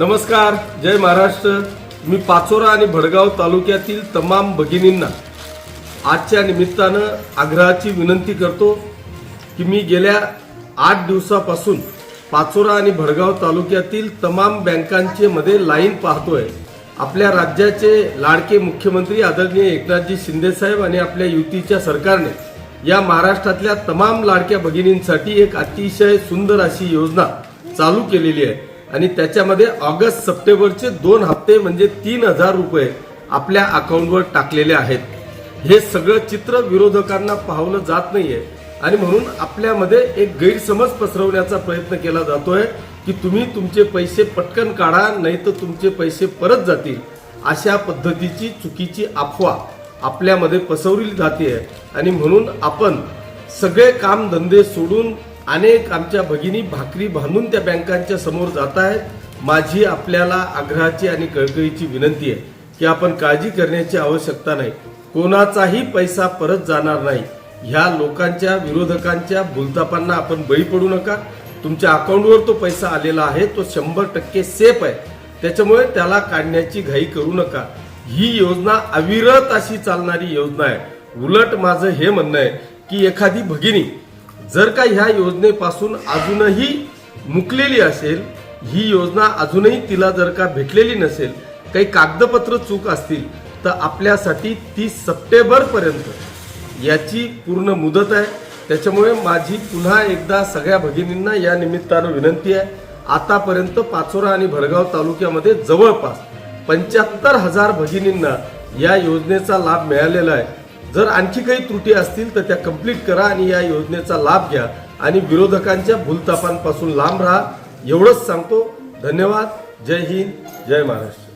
नमस्कार जय महाराष्ट्र. मी पाचोरा आणि भडगाव तालुक्यातील तमाम भगिनींना आजच्या निमित्तानं आग्रहाची विनंती करतो की मी गेल्या आठ दिवसापासून पाचोरा आणि भडगाव तालुक्यातील तमाम बँकांचे मध्ये लाईन पाहतोय. आपल्या राज्याचे लाडके मुख्यमंत्री आदरणीय एकनाथजी शिंदेसाहेब आणि आपल्या युतीच्या सरकारने या महाराष्ट्रातल्या तमाम लाडक्या भगिनींसाठी एक अतिशय सुंदर अशी योजना चालू केलेली आहे. आणि त्याच्यामध्ये ऑगस्ट सप्टेंबरचे दोन हप्ते म्हणजे तीन हजार रुपये आपल्या अकाउंटवर टाकलेले आहेत. हे सगळं चित्र विरोधकांना पाहवलं जात नाहीये. आणि म्हणून आपल्यामध्ये एक गैरसमज पसरवण्याचा प्रयत्न केला जातोय की तुम्ही तुमचे पैसे पटकन काढा नाही तर तुमचे पैसे परत जातील. अशा पद्धतीची चुकीची अफवा आपल्यामध्ये पसरवली जाते आणि म्हणून आपण सगळे कामधंदे सोडून अनेक आमच्या भगिनी भाकरी बांधून त्या बँकांच्या समोर जात आहेत. माझी आपल्याला आग्रहाची आणि कळकळीची विनंती आहे की आपण काळजी करण्याची आवश्यकता नाही. कोणाचाही पैसा परत जाणार नाही. ह्या लोकांच्या विरोधकांच्या भूलतापांना आपण बळी पडू नका. तुमच्या अकाउंटवर तो पैसा आलेला आहे तो शंभर टक्के सेफ आहे. त्याच्यामुळे त्याला काढण्याची घाई करू नका. ही योजना अविरत अशी चालणारी योजना आहे. उलट माझं हे म्हणणं आहे की एखादी भगिनी जर का ह्या योजनेपासून अजूनही मुकलेली असेल ही योजना अजूनही तिला जर का भेटलेली नसेल काही कागदपत्र चूक असतील तर आपल्यासाठी तीस सप्टेंबरपर्यंत याची पूर्ण मुदत आहे. त्याच्यामुळे माझी पुन्हा एकदा सगळ्या भगिनींना या निमित्तानं विनंती आहे. आतापर्यंत पाचोरा आणि भडगाव तालुक्यामध्ये जवळपास पंच्याहत्तर हजार भगिनींना या योजनेचा लाभ मिळालेला आहे. जर आणखी काही त्रुटी असतील तर त्या कंप्लीट करा आणि या योजनेचा लाभ घ्या. आणि विरोधकांच्या भूलतापांपासून लांब राहा. एवढंच सांगतो. धन्यवाद. जय हिंद. जय महाराष्ट्र.